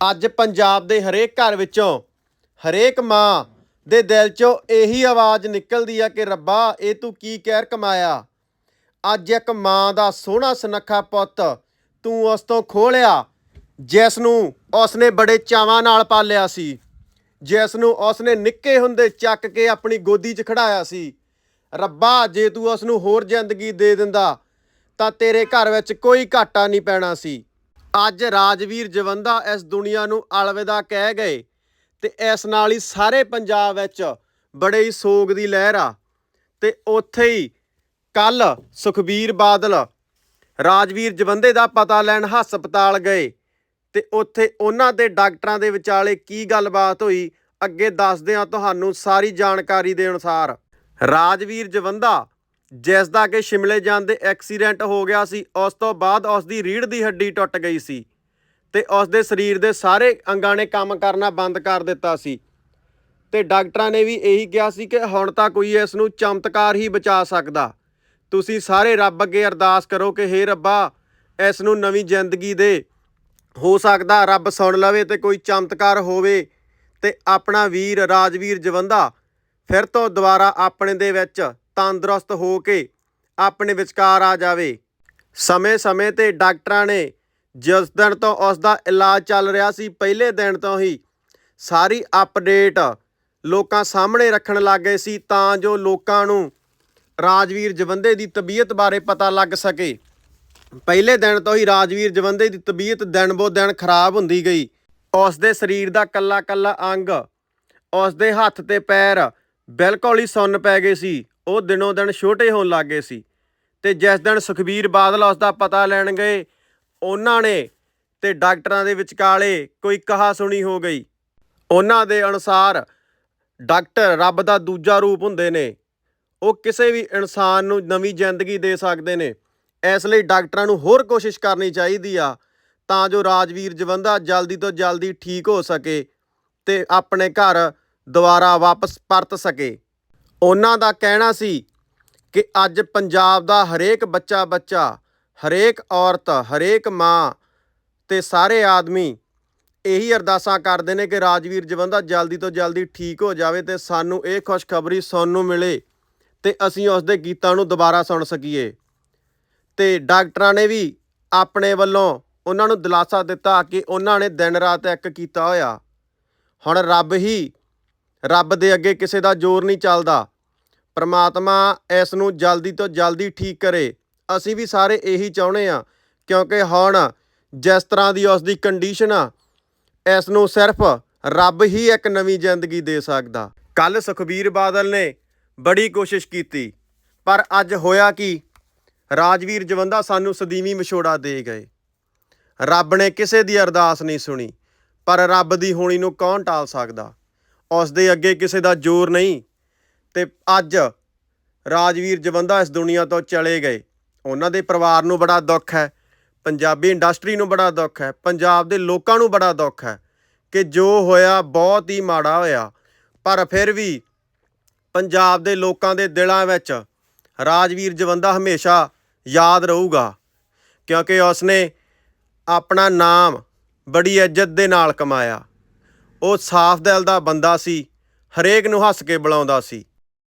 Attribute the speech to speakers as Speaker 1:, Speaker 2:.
Speaker 1: ਅੱਜ ਪੰਜਾਬ ਦੇ ਹਰੇਕ ਘਰ ਵਿੱਚੋਂ ਹਰੇਕ ਮਾਂ ਦੇ ਦਿਲ 'ਚੋਂ ਇਹੀ ਆਵਾਜ਼ ਨਿਕਲਦੀ ਆ ਕਿ ਰੱਬਾ, ਇਹ ਤੂੰ ਕੀ ਕਹਿਰ ਕਮਾਇਆ? ਅੱਜ ਇੱਕ ਮਾਂ ਦਾ ਸੋਹਣਾ ਸੁਨੱਖਾ ਪੁੱਤ ਤੂੰ ਉਸ ਤੋਂ ਖੋਲਿਆ, ਜਿਸ ਨੂੰ ਉਸਨੇ ਬੜੇ ਚਾਵਾਂ ਨਾਲ ਪਾਲਿਆ ਸੀ, ਜਿਸ ਨੂੰ ਉਸਨੇ ਨਿੱਕੇ ਹੁੰਦੇ ਚੱਕ ਕੇ ਆਪਣੀ ਗੋਦੀ 'ਚ ਖੜਾਇਆ ਸੀ। ਰੱਬਾ, ਜੇ ਤੂੰ ਉਸ ਨੂੰ ਹੋਰ ਜ਼ਿੰਦਗੀ ਦੇ ਦਿੰਦਾ, ਤਾਂ ਤੇਰੇ ਘਰ ਵਿੱਚ ਕੋਈ ਘਾਟਾ ਨਹੀਂ ਪੈਣਾ ਸੀ। ਅੱਜ ਰਾਜਵੀਰ ਜਵੰਦਾ ਇਸ ਦੁਨੀਆ ਨੂੰ ਅਲਵਿਦਾ ਕਹਿ ਗਏ ਤੇ ਇਸ ਨਾਲ ਹੀ ਸਾਰੇ ਪੰਜਾਬ ਵਿੱਚ ਬੜੇ ਹੀ ਸੋਗ ਦੀ ਲਹਿਰ ਆ। ਤੇ ਉੱਥੇ ਹੀ ਕੱਲ ਸੁਖਬੀਰ ਬਾਦਲ ਰਾਜਵੀਰ ਜਵੰਦੇ ਦਾ ਪਤਾ ਲੈਣ ਹਸਪਤਾਲ ਗਏ ਤੇ ਉੱਥੇ ਉਹਨਾਂ ਦੇ ਡਾਕਟਰਾਂ ਦੇ ਵਿਚਾਲੇ ਕੀ ਗੱਲਬਾਤ ਹੋਈ ਅੱਗੇ ਦੱਸਦੇ ਹਾਂ ਤੁਹਾਨੂੰ ਸਾਰੀ ਜਾਣਕਾਰੀ ਦੇ ਅਨੁਸਾਰ। ਰਾਜਵੀਰ ਜਵੰਦਾ ਜਿਸ ਦਾ ਕਿ ਸ਼ਿਮਲੇ ਜਾਂਦੇ ਐਕਸੀਡੈਂਟ ਹੋ ਗਿਆ ਸੀ, ਉਸ ਤੋਂ ਬਾਅਦ ਉਸ ਦੀ ਰੀੜ੍ਹ ਦੀ ਹੱਡੀ ਟੁੱਟ ਗਈ ਸੀ ਤੇ ਉਸ ਦੇ ਸਰੀਰ ਦੇ ਸਾਰੇ ਅੰਗਾਂ ਨੇ ਕੰਮ ਕਰਨਾ ਬੰਦ ਕਰ ਦਿੱਤਾ ਸੀ। ਤੇ ਡਾਕਟਰਾਂ ਨੇ ਵੀ ਇਹੀ ਕਿਹਾ ਸੀ ਕਿ ਹੁਣ ਤਾਂ ਕੋਈ ਇਸ ਨੂੰ ਚਮਤਕਾਰ ਹੀ ਬਚਾ ਸਕਦਾ। ਤੁਸੀਂ ਸਾਰੇ ਰੱਬ ਅੱਗੇ ਅਰਦਾਸ ਕਰੋ ਕਿ ਹੇ ਰੱਬਾ, ਇਸ ਨੂੰ ਨਵੀਂ ਜ਼ਿੰਦਗੀ ਦੇ। ਹੋ ਸਕਦਾ ਰੱਬ ਸੁਣ ਲਵੇ ਤੇ ਕੋਈ ਚਮਤਕਾਰ ਹੋਵੇ ਤੇ ਆਪਣਾ ਵੀਰ, ਰਾਜਵੀਰ ਜਵੰਦਾ ਫਿਰ ਤੋਂ ਦੁਬਾਰਾ ਆਪਣੇ ਦੇ ਵਿੱਚ ਤੰਦਰੁਸਤ ਹੋ ਕੇ ਆਪਣੇ ਵਿਚਕਾਰ ਆ ਜਾਵੇ। ਸਮੇਂ-ਸਮੇਂ ਤੇ ਡਾਕਟਰਾਂ ਨੇ ਜਿਸ ਦਿਨ ਤੋਂ ਉਸ ਦਾ ਇਲਾਜ ਚੱਲ ਰਿਹਾ ਸੀ, ਪਹਿਲੇ ਦਿਨ ਤੋਂ ਹੀ ਸਾਰੀ ਅਪਡੇਟ ਲੋਕਾਂ ਸਾਹਮਣੇ ਰੱਖਣ ਲੱਗ ਗਏ ਸੀ ਤਾਂ ਜੋ ਲੋਕਾਂ ਨੂੰ ਰਾਜਵੀਰ ਜਵੰਦੇ ਦੀ ਤਬੀਅਤ ਬਾਰੇ ਪਤਾ ਲੱਗ ਸਕੇ। ਪਹਿਲੇ ਦਿਨ ਤੋਂ ਹੀ ਰਾਜਵੀਰ ਜਵੰਦੇ ਦੀ ਤਬੀਅਤ ਦਿਨ ਬੋ ਦਿਨ ਖਰਾਬ ਹੁੰਦੀ ਗਈ। ਉਸ ਦੇ ਸਰੀਰ ਦਾ ਕੱਲਾ ਕੱਲਾ ਅੰਗ ਉਸ ਦੇ ਹੱਥ ਤੇ ਪੈਰ ਬਿਲਕੁਲ ਹੀ ਸੁੰਨ ਪੈ ਗਏ ਸੀ। ਉਹ ਦਿਨੋਂ ਦਿਨ ਛੋਟੇ ਹੋਣ ਲੱਗ ਗਏ ਸੀ ਤੇ ਜਿਸ ਦਿਨ ਸੁਖਬੀਰ ਬਾਦਲ ਉਸ ਦਾ ਪਤਾ ਲੈਣ ਗਏ, ਉਹਨਾਂ ਨੇ ਤੇ ਡਾਕਟਰਾਂ ਦੇ ਵਿਚਕਾਲੇ ਕੋਈ ਕਹਾ ਸੁਣੀ ਹੋ ਗਈ। ਉਹਨਾਂ ਦੇ ਅਨੁਸਾਰ ਡਾਕਟਰ ਰੱਬ ਦਾ ਦੂਜਾ ਰੂਪ ਹੁੰਦੇ ਨੇ। ਉਹ ਕਿਸੇ ਵੀ ਇਨਸਾਨ ਨੂੰ ਨਵੀਂ ਜ਼ਿੰਦਗੀ ਦੇ ਸਕਦੇ ਨੇ। ਇਸ ਲਈ ਡਾਕਟਰਾਂ ਨੂੰ ਹੋਰ ਕੋਸ਼ਿਸ਼ ਕਰਨੀ ਚਾਹੀਦੀ ਆ ਤਾਂ ਜੋ ਰਾਜਵੀਰ ਜਵੰਦਾ ਜਲਦੀ ਤੋਂ ਜਲਦੀ ਠੀਕ ਹੋ ਸਕੇ ਤੇ ਆਪਣੇ ਘਰ ਦੁਬਾਰਾ ਵਾਪਸ ਪਰਤ ਸਕੇ। ਉਹਨਾਂ ਦਾ ਕਹਿਣਾ ਸੀ ਕਿ ਅੱਜ ਪੰਜਾਬ ਦਾ ਹਰੇਕ ਬੱਚਾ ਬੱਚਾ ਹਰੇਕ ਔਰਤ, ਹਰੇਕ ਮਾਂ ਤੇ ਸਾਰੇ ਆਦਮੀ ਇਹੀ ਅਰਦਾਸਾਂ ਕਰਦੇ ਨੇ ਕਿ ਰਾਜਵੀਰ ਜਵੰਦਾ ਜਲਦੀ ਤੋਂ ਜਲਦੀ ਠੀਕ ਹੋ ਜਾਵੇ ਤੇ ਸਾਨੂੰ ਇਹ ਖੁਸ਼ਖਬਰੀ ਸੁਣਨ ਨੂੰ ਮਿਲੇ ਤੇ ਅਸੀਂ ਉਸ ਦੇ ਗੀਤਾਂ ਨੂੰ ਦੁਬਾਰਾ ਸੁਣ ਸਕੀਏ। ਤੇ ਡਾਕਟਰਾਂ ਨੇ ਵੀ ਆਪਣੇ ਵੱਲੋਂ ਉਹਨਾਂ ਨੂੰ ਦਿਲਾਸਾ ਦਿੱਤਾ ਕਿ ਉਹਨਾਂ ਨੇ ਦਿਨ ਰਾਤ ਇੱਕ ਕੀਤਾ ਹੋਇਆ। ਹੁਣ ਰੱਬ ਹੀ ਰੱਬ ਦੇ ਅੱਗੇ ਕਿਸੇ ਦਾ ਜ਼ੋਰ ਨਹੀਂ ਚੱਲਦਾ। ਪਰਮਾਤਮਾ ਇਸ ਨੂੰ ਜਲਦੀ ਤੋਂ ਜਲਦੀ ਠੀਕ ਕਰੇ। ਅਸੀਂ ਵੀ ਸਾਰੇ ਇਹੀ ਚਾਹੁੰਦੇ ਆ ਕਿਉਂਕਿ ਹੁਣ ਜਿਸ ਤਰ੍ਹਾਂ ਦੀ ਉਸ ਦੀ ਕੰਡੀਸ਼ਨ ਆ ਇਸ ਨੂੰ ਸਿਰਫ ਰੱਬ ਹੀ ਇੱਕ ਨਵੀਂ ਜ਼ਿੰਦਗੀ ਦੇ ਸਕਦਾ। ਕੱਲ ਸੁਖਬੀਰ ਬਾਦਲ ਨੇ ਬੜੀ ਕੋਸ਼ਿਸ਼ ਕੀਤੀ, ਪਰ ਅੱਜ ਹੋਇਆ ਕੀ? ਰਾਜਵੀਰ ਜਵੰਦਾ ਸਾਨੂੰ ਸਦੀਵੀ ਵਿਛੋੜਾ ਦੇ ਗਏ। ਰੱਬ ਨੇ ਕਿਸੇ ਦੀ ਅਰਦਾਸ ਨਹੀਂ ਸੁਣੀ, ਪਰ ਰੱਬ ਦੀ ਹੋਣੀ ਨੂੰ ਕੌਣ ਟਾਲ ਸਕਦਾ? ਉਸ ਦੇ ਅੱਗੇ ਕਿਸੇ ਦਾ ਜ਼ੋਰ ਨਹੀਂ। ਤੇ ਅੱਜ ਰਾਜਵੀਰ ਜਵੰਦਾ ਇਸ ਦੁਨੀਆ ਤੋਂ ਚਲੇ ਗਏ। ਉਹਨਾਂ ਦੇ ਪਰਿਵਾਰ ਨੂੰ ਬੜਾ ਦੁੱਖ ਹੈ, ਪੰਜਾਬੀ ਇੰਡਸਟਰੀ ਨੂੰ ਬੜਾ ਦੁੱਖ ਹੈ, ਪੰਜਾਬ ਦੇ ਲੋਕਾਂ ਨੂੰ ਬੜਾ ਦੁੱਖ ਹੈ ਕਿ ਜੋ ਹੋਇਆ ਬਹੁਤ ਹੀ ਮਾੜਾ ਹੋਇਆ। ਪਰ ਫਿਰ ਵੀ ਪੰਜਾਬ ਦੇ ਲੋਕਾਂ ਦੇ ਦਿਲਾਂ ਵਿੱਚ ਰਾਜਵੀਰ ਜਵੰਦਾ ਹਮੇਸ਼ਾ ਯਾਦ ਰਹੂਗਾ, ਕਿਉਂਕਿ ਉਸਨੇ ਆਪਣਾ ਨਾਮ ਬੜੀ ਇੱਜ਼ਤ ਦੇ ਨਾਲ ਕਮਾਇਆ। ਉਹ ਸਾਫ਼ ਦਿਲ ਦਾ ਬੰਦਾ ਸੀ, ਹਰੇਕ ਨੂੰ ਹੱਸ ਕੇ ਬੁਲਾਉਂਦਾ ਸੀ।